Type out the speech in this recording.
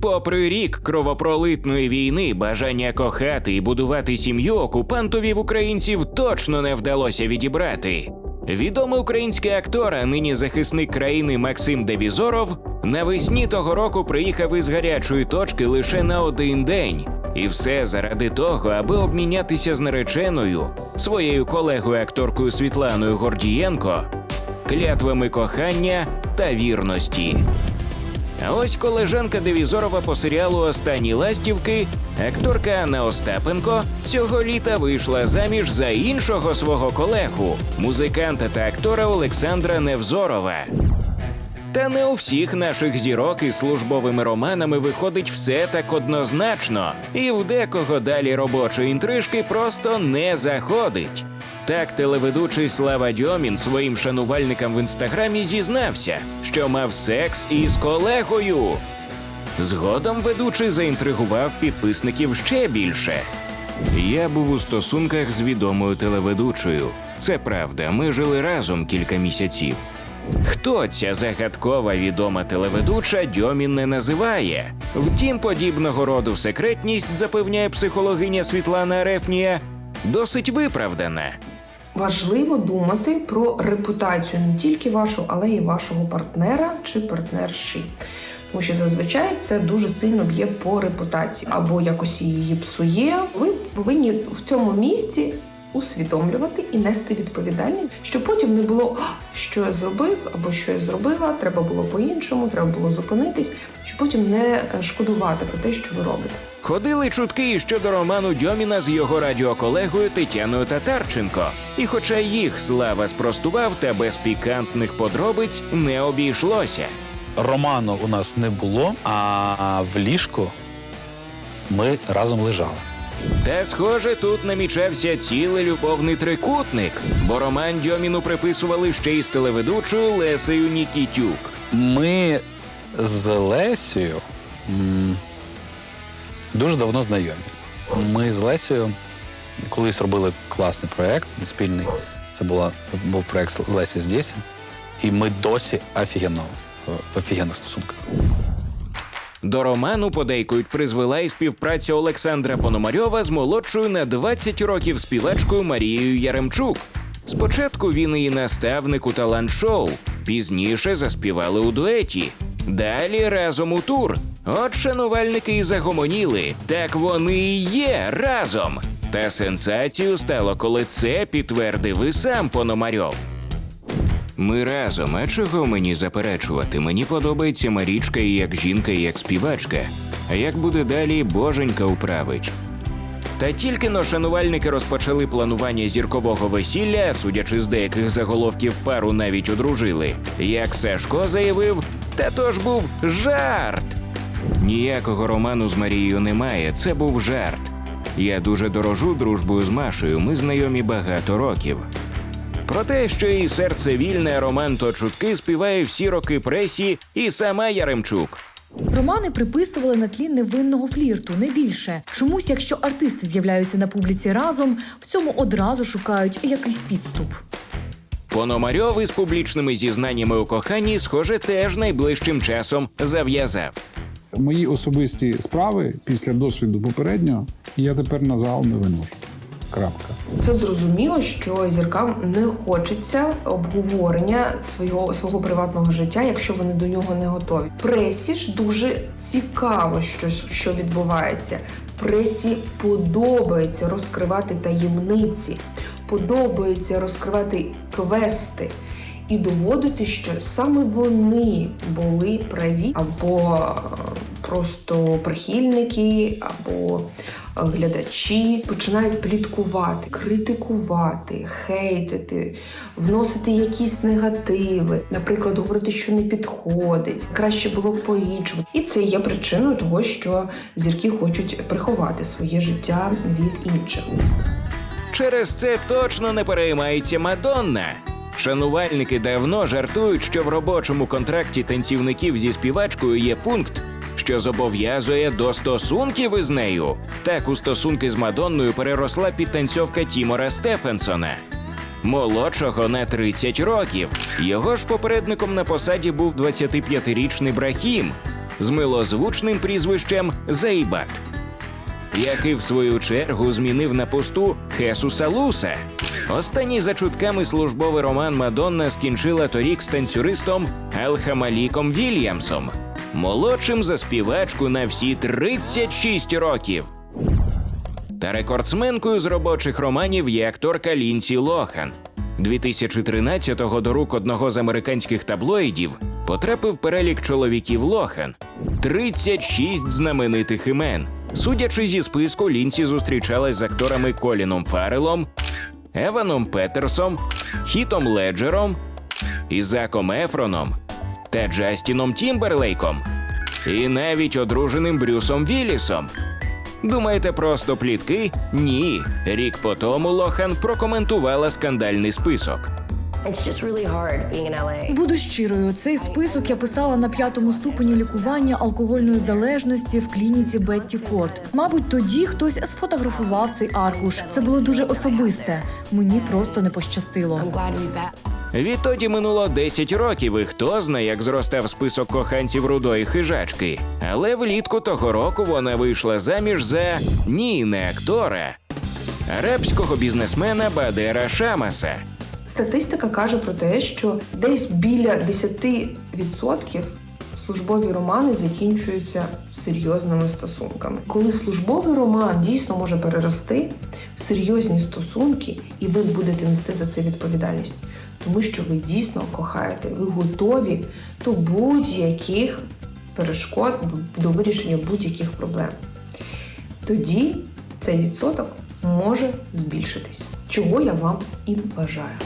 Попри рік кровопролитної війни, бажання кохати і будувати сім'ю окупантові в українців точно не вдалося відібрати. Відомий український актор, а нині захисник країни Максим Девізоров, навесні того року приїхав із гарячої точки лише на один день. І все заради того, аби обмінятися з нареченою, своєю колегою акторкою Світланою Гордієнко, клятвами кохання та вірності. А ось колежанка Девізорова по серіалу Останні ластівки, акторка Анна Остапенко, цього літа вийшла заміж за іншого свого колегу, музиканта та актора Олександра Невзорова. Та не у всіх наших зірок із службовими романами виходить все так однозначно, і в декого далі робочої інтрижки просто не заходить. Так телеведучий Слава Дьомін своїм шанувальникам в інстаграмі зізнався, що мав секс із колегою. Згодом ведучий заінтригував підписників ще більше. Я був у стосунках з відомою телеведучою. Це правда, ми жили разом кілька місяців. Хто ця загадкова відома телеведуча Дьомін не називає. Втім, подібного роду секретність, запевняє психологиня Світлана Арефнія, досить виправдана. Важливо думати про репутацію не тільки вашу, але й вашого партнера чи партнерші. Тому що зазвичай це дуже сильно б'є по репутації або якось її псує. Ви повинні в цьому місці усвідомлювати і нести відповідальність, щоб потім не було що я зробив або що я зробила, треба було по-іншому, треба було зупинитись, щоб потім не шкодувати про те, що ви робите. Ходили чутки щодо роману Дьоміна з його радіоколегою Тетяною Татарченко. І хоча їх слава спростував, та без пікантних подробиць не обійшлося. Роману у нас не було, а в ліжку ми разом лежали. Та, схоже, тут намічався цілий любовний трикутник, бо роман Дьоміну приписували ще й з телеведучою Лесею Нікітюк. Ми з Лесею дуже давно знайомі. Ми з Лесею колись робили класний проєкт спільний. Це була, був проєкт Лесі здесь. І ми досі офігенно, в офігенних стосунках. До роману подейкують призвела і співпраця Олександра Пономарьова з молодшою на 20 років співачкою Марією Яремчук. Спочатку він її наставник у талант-шоу, пізніше заспівали у дуеті. Далі разом у тур. От шанувальники і загомоніли. Так вони і є разом. Та сенсацією стало, коли це підтвердив і сам Пономарьов. Ми разом, а чого мені заперечувати? Мені подобається Марічка і як жінка, і як співачка. А як буде далі, боженька управить. Та тільки но шанувальники розпочали планування зіркового весілля, судячи з деяких заголовків, пару навіть одружили. Як Сашко заявив, та то ж був жарт. Ніякого роману з Марією немає, це був жарт. Я дуже дорожу дружбою з Машею, ми знайомі багато років. Про те, що її серце вільне, роман то чутки співає всі роки пресі і сама Яремчук. Романи приписували на тлі невинного флірту, не більше. Чомусь, якщо артисти з'являються на публіці разом, в цьому одразу шукають якийсь підступ. Пономарьов із публічними зізнаннями у коханні, схоже, теж найближчим часом зав'язав. Мої особисті справи після досвіду попереднього я тепер на зал не виношу. Крапка. Це зрозуміло, що зіркам не хочеться обговорення свого свого приватного життя, якщо вони до нього не готові. Пресі ж дуже цікаво, що, що відбувається. Пресі подобається розкривати таємниці, подобається розкривати квести і доводити, що саме вони були праві, або просто прихильники, або глядачі починають пліткувати, критикувати, хейтити, вносити якісь негативи, наприклад, говорити, що не підходить, краще було б по-іншому. І це є причиною того, що зірки хочуть приховати своє життя від інших. Через це точно не переймається Мадонна. Шанувальники давно жартують, що в робочому контракті танцівників зі співачкою є пункт, що зобов'язує до стосунків із нею. Так у стосунки з Мадонною переросла підтанцьовка Тімора Стефенсона. Молодшого на 30 років. Його ж попередником на посаді був 25-річний Брахім. з милозвучним прізвищем Зейбат, який в свою чергу змінив на посту Хесуса Луса. Останній за чутками службовий роман Мадонна скінчила торік з танцюристом Елхамаліком Вільямсом, молодшим за співачку на всі 36 років. Та рекордсменкою з робочих романів є акторка Лінсі Лохан. 2013-го до рук одного з американських таблоїдів потрапив перелік чоловіків Лохан 36 знаменитих імен. Судячи зі списку, Лінсі зустрічалась з акторами Коліном Фарелом, Еваном Петерсом, Хітом Леджером, Ізаком Ефроном та Джастіном Тімберлейком, і навіть одруженим Брюсом Віллісом. Думаєте, просто плітки? Ні. Рік по тому Лохан прокоментувала скандальний список. Буду щирою, цей список я писала на п'ятому ступені лікування алкогольної залежності в клініці Бетті Форд. Мабуть, тоді хтось сфотографував цей аркуш. Це було дуже особисте. Мені просто не пощастило. Відтоді минуло 10 років, і хто знає, як зростав список коханців рудої хижачки. Але влітку того року вона вийшла заміж за ні, не актора, арабського бізнесмена Бадера Шамаса. Статистика каже про те, що десь біля 10% службові романи закінчуються серйозними стосунками. Коли службовий роман дійсно може перерости в серйозні стосунки, і ви будете нести за це відповідальність, тому що ви дійсно кохаєте, ви готові до будь-яких перешкод, до вирішення будь-яких проблем. Тоді цей відсоток може збільшитись, чого я вам і бажаю.